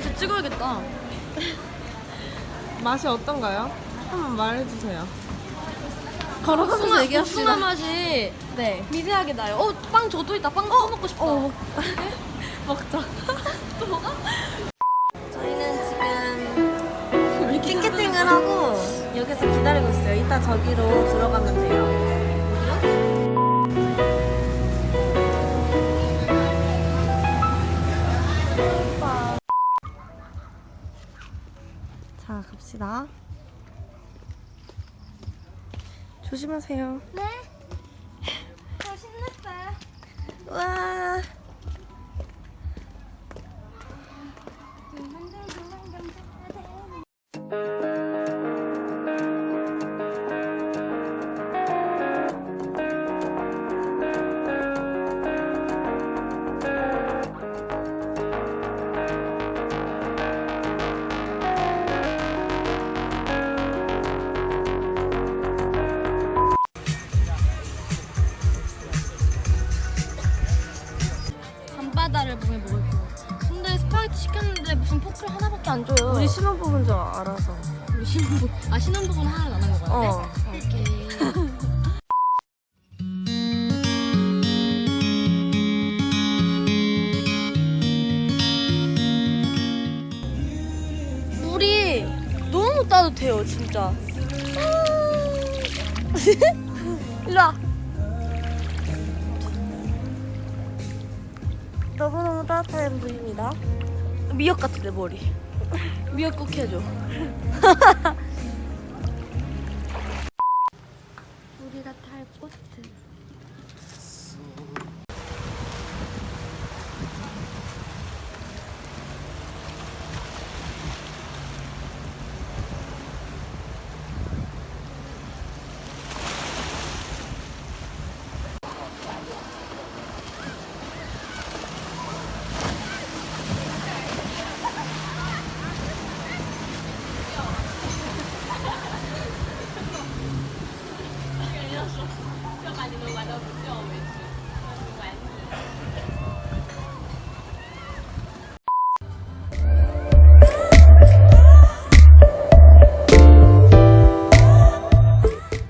이제 찍어야겠다. 맛이 어떤가요? 한번 말해주세요. 걸어가면서 복숭아- 얘기합시다. 복숭아 맛이 네. 미세하게 나요. 어, 빵 저도 있다. 빵 또 먹고 싶다. 어, 먹자. 또 먹어? 저희는 지금 티켓팅을 하고 여기서 기다리고 있어요. 이따 저기로 들어가면 돼요. 자, 갑시다. 조심하세요. 네. 밤바다를 보며 먹을 거. 근데 스파게티 시켰는데 무슨 포크를 하나밖에 안 줘요. 우리 신혼부부인 줄 알아서. 우리 신혼부 아 신혼부부는 하나를 안한 거야? 어. 오케이. 물이 너무 따뜻해요, 진짜. 일로 와. 너무너무 따뜻해 보입니다. 미역 같은 내 머리. 미역 꼭 해줘. 우리가 탈 꽃들.